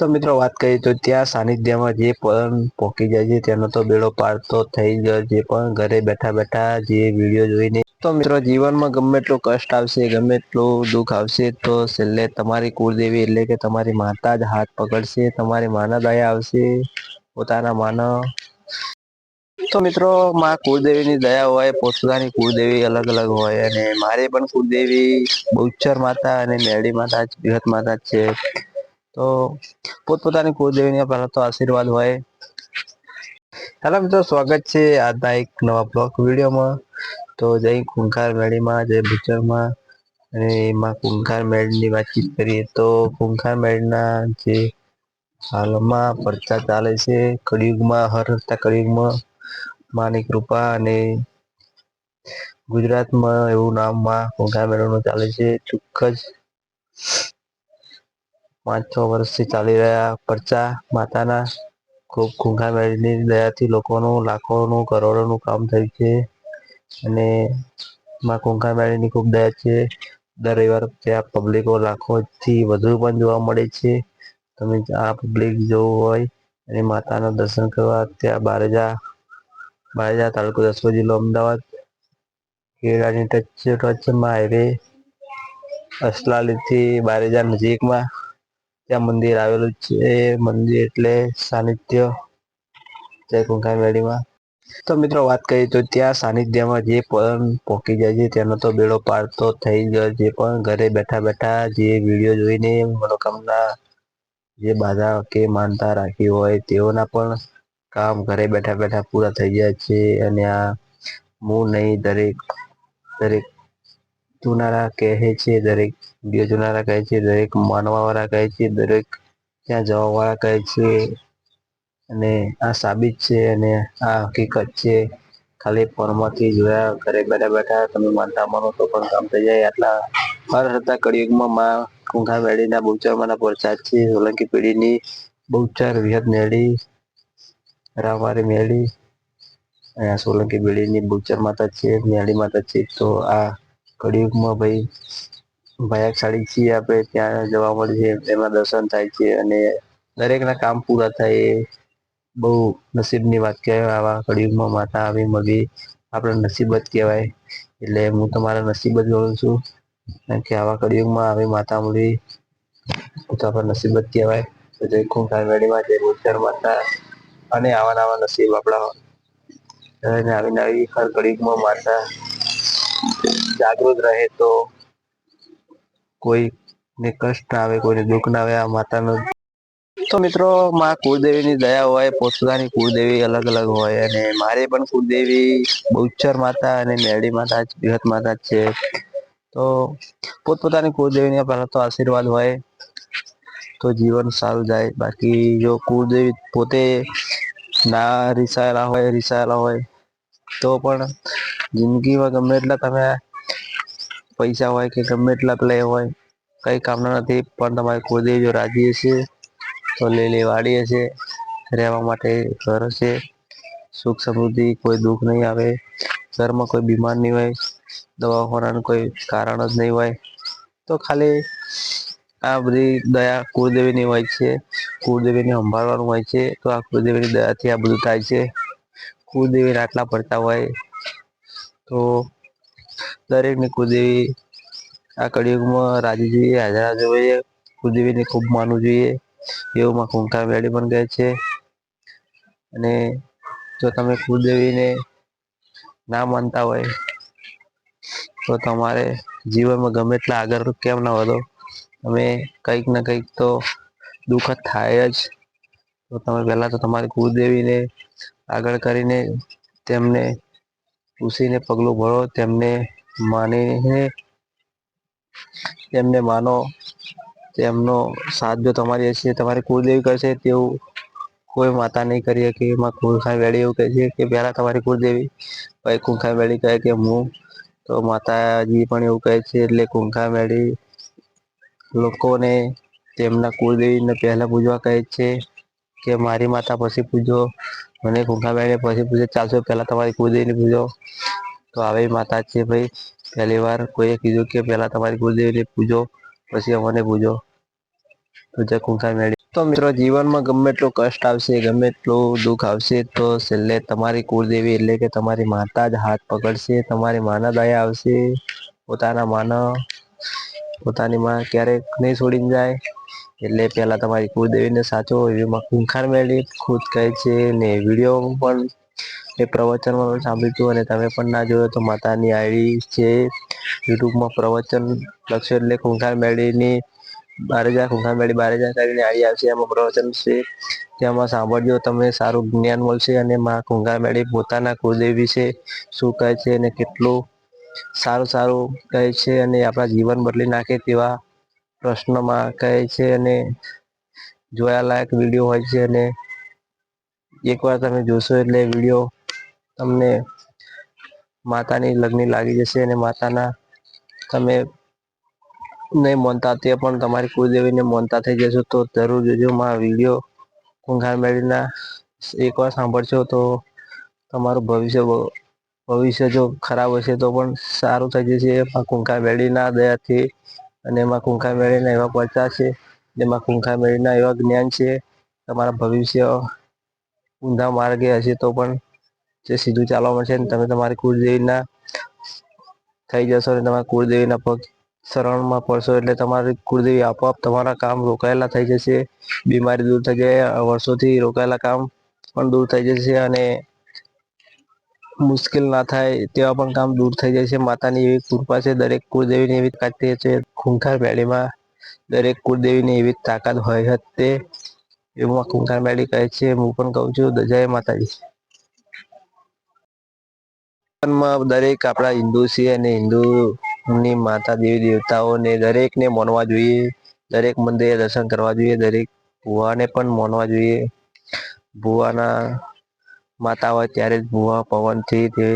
તો મિત્રો વાત કરીએ તો ત્યાં સાનિધ્યમાં જે પણ પોકી જાય છે, તેનો તો બેડો પાર તો થઈ ગયો જે પણ ઘરે બેઠા બેઠા જે વીડિયો જોઈને. તો મિત્રો જીવનમાં ગમે એટલું કષ્ટ આવશે, ગમે એટલું દુઃખ આવશે, તો છેલ્લે તમારી કુળદેવી એટલે કે તમારી માતા જ હાથ પકડશે, તમારી માના દયા આવશે, પોતાના માના. તો મિત્રો માં કુળદેવીની દયા હોય પોતાની કુળદેવી અલગ અલગ હોય અને મારે પણ કુળદેવી બહુચર માતા અને મેળી માતા બૃહત માતા છે. તો પોતપોતાની કુળદેવીની પહેલા તો આશીર્વાદ હોય. હેલો મિત્રો, સ્વાગત છે આજના એક નવા બ્લોગ વિડીયોમાં. તો જય ખૂંખાર મેળીમાં, જય ભૂચરમાં અને એમાં કુંખાર મેળની વાતચીત કરીએ તો કુંખાર મેળના જે હાલમાં પડતા ચાલે છે, કળિયુગમાં, હર હરતા કળિયુગમાં, માની કૃપા અને ગુજરાતમાં એવું નામમાં કુંખાર મેળનું ચાલે છે ચોક્ક જ પાંચ છ વર્ષથી ચાલી રહ્યા પરચા માતાના ખૂબ ખૂંખા મેળીની દયાથી લોકોનું, લાખોનું, કરોડોનું કામ થયું છે અને માં કુંખાર મેળીની ખૂબ દયા છે. દર રવિવાર ત્યાં પબ્લિકો લાખોથી વધુ પણ જોવા મળે છે. તમે આ પબ્લિક જોવું હોય અને માતાના દર્શન કરવા ત્યાં બારેજા બારેજા તાલુકો દસવો જિલ્લો, અમદાવાદ ખેડાની ટચ ટચમાં હાઈવે, અસલાલીથી બારેજા નજીકમાં ત્યાં મંદિર આવેલું છે, મંદિર એટલે સાનિધ્ય જય તો મિત્રો વાત કરીએ તો ત્યાં સાનિધ્યમાં જે પણ પોકી જાય છે, તેનો તો બેડો પાર તો થઈ ગયો જે પણ ઘરે બેઠા બેઠા જે વીડિયો જોઈને મનોકામના જે બાધા કે માનતા રાખી હોય, તેઓના પણ કામ ઘરે બેઠા બેઠા પૂરા થઈ જાય છે અને આ હું નહીં દરેક દરેક જોનારા કહે છે, દરેક વીડિયો જોનારા કહે છે, દરેક માનવાવાળા કહે છે, દરેક ત્યાં જવાવાળા કહે છે. અને આ સાબિત છે અને આ હકીકત છે. ખાલી ફોનમાંથી જોયા ઘરે બેઠા બેઠા તમે માનતા માનો તો પણ કામ થઈ જાય. આટલા હર હતા કળિયુગમાં માં કુંખાર મેળીના બહુચરમાંના પ્રસાદ છે. સોલંકી પેઢીની બહુચાર વિહત મેળી રામવારી મેળી સોલંકી પેઢીની બહુચાર માતા છે, મેળી માતા છે. તો આ કળિયુગમાં ભાઈ ભયાશાળી છીએ આપણે, ત્યાં જવા મળે છે એમાં દર્શન થાય છે અને દરેકના કામ પૂરા થાય એ બહુ નસીબની વાત કહેવાય. આવા કળિયુગમાં માતા આવી મળી આપણે નસીબ જ કેહેવાય. એટલે હું તમારા નસીબ જ ગણું છું. કારણ કે આવા કળિયુગમાં આવી માતા મળી તો આપણા નસીબ કહેવાય. તો જય ખૂબ કાલવાડીમાં જય ગોચર માતા. અને આવા નવા નસીબ આપણા. આવી નવી હર કળિયુગમાં માતા. જાગૃત રહે તો કોઈ ને કષ્ટ આવે, કોઈને દુઃખ ના આવે, આ માતાનો તો મિત્રો, માં કુળદેવીની દયા હોય પોતાની કુળદેવી અલગ અલગ હોય અને મારે પણ કુળદેવી બહુચર માતા અને મેરડી માતા બૃહત માતા છે. તો પોતપોતાની કુળદેવીની પહેલા તો આશીર્વાદ હોય, તો જીવન સારું જાય. બાકી જો કુળદેવી પોતે ના રિસાયેલા હોય રિસાયેલા હોય, તો પણ જિંદગીમાં ગમે એટલા તમે પૈસા હોય કે ગમે એટલા પ્લે હોય, કંઈ કામના નથી, પણ તમારે કુળદેવી જો રાજી હશે, તો લીલી વાડી હશે, રહેવા માટે ઘર હશે, સુખ સમૃદ્ધિ, કોઈ દુઃખ નહીં આવે, ઘરમાં કોઈ બીમાર નહીં હોય, દવાખાનાનું કોઈ કારણ જ નહીં હોય, તો ખાલી આ બધી દયા કુળદેવીની હોય છે કુળદેવીને સંભાળવાનું હોય છે, તો આ કુળદેવીની દયાથી આ બધું થાય છે. કુળદેવીને આટલા પડતા હોય, તો દરેકની કુળદેવી આ કળિયુગમાં રાજી જોઈએ હાજરા જોઈએ કુળદેવીને ખૂબ માનવું જોઈએ. એવું માં કુંકાર વેડી પણ ગયા છે. અને જો તમે કુળદેવીને ના માનતા હોય, તો તમારે જીવનમાં ગમે એટલા આગળ કેમ ના વધો. તમે કંઈક ને કંઈક તો દુઃખદ થાય જ. તો તમે પહેલાં તો તમારી કુળદેવીને આગળ કરીને તેમને પૂછીને પગલું ભરો, તેમને માનીને તેમને માનો. તેમનો સાથ જો તમારી હશે, તમારી કુળદેવી કરશે, તેવું કોઈ માતા નહીં કરી શકે. એમાં ખૂનખાર વેળી એવું કહે છે કે, પહેલાં તમારી કુળદેવી. ભાઈ ખૂંખાર વેળી કહે કે, હું. તો માતાજી પણ એવું કહે છે, એટલે કુંખા મેળી લોકોને તેમના કુળદેવીને પહેલાં પૂજવા કહે છે કે, મારી માતા પછી પૂજો. મને કુંખા મેળી પછી પૂજે. ચાલશો, પહેલાં તમારી કુળદેવીને પૂજો. તો આવી માતા છે ભાઈ, પહેલી વાર કોઈએ કીધું કે પહેલાં તમારી કુળદેવીને પૂજો, પછી અમને પૂજો. તો જય કુંખાર મેળી. તો મિત્રો જીવનમાં ગમે એટલું કષ્ટ આવશે, ગમે એટલું દુઃખ આવશે, તો છેલ્લે તમારી કુળદેવી એટલે કે તમારી માતા જ હાથ પકડશે, તમારી માના દયા આવશે, પોતાના માના, પોતાની માં ક્યારેક નહીં છોડીને જાય, એટલે પહેલાં તમારી કુળદેવીને સાચો એમાં કુંખાર મેળવી ખુદ કહે છે ને વીડિયો પણ એ પ્રવચનમાં સાંભળ્યું તું અને તમે પણ ના જોયો તો માતાની આઈડી છે. યુટ્યુબમાં પ્રવચન લખશો એટલે ખૂંખાર મેળીની બારે હજાર, ખૂંખાર મેળી બારે હજાર કરીને આવી આવશે. એમાં પ્રવચન છે. તેમાં સાંભળજો, તમને સારું જ્ઞાન મળશે અને માં કુંકાર મેળી પોતાના કુળદેવી વિશે શું કહે છે અને કેટલું સારું સારું કહે છે અને આપણા જીવન બદલી નાખે તેવા પ્રશ્નમાં કહે છે અને જોયાલાયક વીડિયો હોય છે અને એકવાર તમે જોશો એટલે વીડિયો તમને માતાની લગ્ન લાગી જશે અને માતાના તમે નહીં માનતા તે પણ તમારી કુળદેવીને માનતા થઈ જશો. તો જરૂર જોજો માં વીડિયો ખૂંખાર મેળીના એકવાર સાંભળશો તો તમારું ભવિષ્ય ભવિષ્ય જો ખરાબ હશે તો પણ સારું થઈ જશે. કુંખા મેળીના દયાથી અને એમાં કુંખા મેળીના એવા પચા છે. જેમાં કુંખા મેળીના એવા જ્ઞાન છે. તમારા ભવિષ્ય ઊંધા માર્ગે હશે તો પણ જે સીધું ચાલવા મળશે ને તમે તમારી કુળદેવીના થઈ જશો અને તમારા કુળદેવીના પગ શરણમાં પડશો એટલે તમારી કુળદેવી આપોઆપ તમારા કામ રોકાયેલા થઈ જશે. બીમારી દૂર થઈ જાય વર્ષોથી રોકાયેલા કામ પણ દૂર થઈ જશે અને મુશ્કેલ ના થાય તેવા પણ કામ દૂર થઈ છે. માતાની એવી કૃપા છે, દરેક કુળદેવીની એવી ખાતિ છે. ખૂંખાર પેઢીમાં દરેક કુળદેવીની એવી તાકાત હોય તે એવું કુંખાર મેળી કહે છે. હું પણ કહું છું, જય માતાજી. દરેક આપણા હિન્દુ છે અને હિન્દુની માતા દેવી દેવતાઓને દરેકને માનવા જોઈએ. દરેક મંદિરે દર્શન કરવા જોઈએ. દરેક ભુવાને પણ માનવા જોઈએ. ભુવાના માતા હોય ત્યારે જ ભુવા પવનથી તે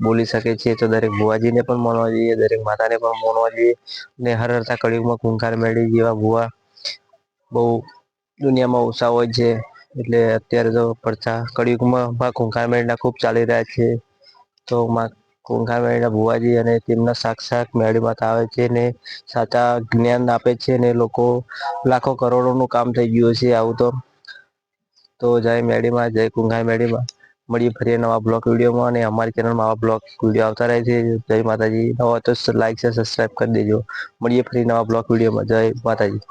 બોલી શકે છે. તો દરેક ભુવાજીને પણ માનવા જોઈએ. દરેક માતાને પણ માનવા જોઈએ. અને હર હરતા કળિયુગમાં કુંખાર મેળી જેવા ભુવા બહુ દુનિયામાં ઓછા હોય છે. એટલે અત્યારે તો પડતા કળિયુગમાં કુંખાર મેળના ખૂબ ચાલી રહ્યા છે. તો કુંખાર મેળા ભુવાજી અને તેમના સાક્ષાત મેળીમાં આવે છે ને સાચા જ્ઞાન આપે છે ને લોકો લાખો કરોડોનું કામ થઈ ગયું છે આવું તો. તો જય મેળીમાં, જય કુંખાર મેળીમાં મળીએ ફરી નવા બ્લોગ વિડીયોમાં અને અમારી ચેનલમાં આવા બ્લોગ વીડિયો આવતા રહે છે. જય માતાજી. નવા તો લાઈક છે સબસ્ક્રાઈબ કરી દેજો. મળીએ ફરી નવા બ્લોગ વિડીયોમાં. જય માતાજી.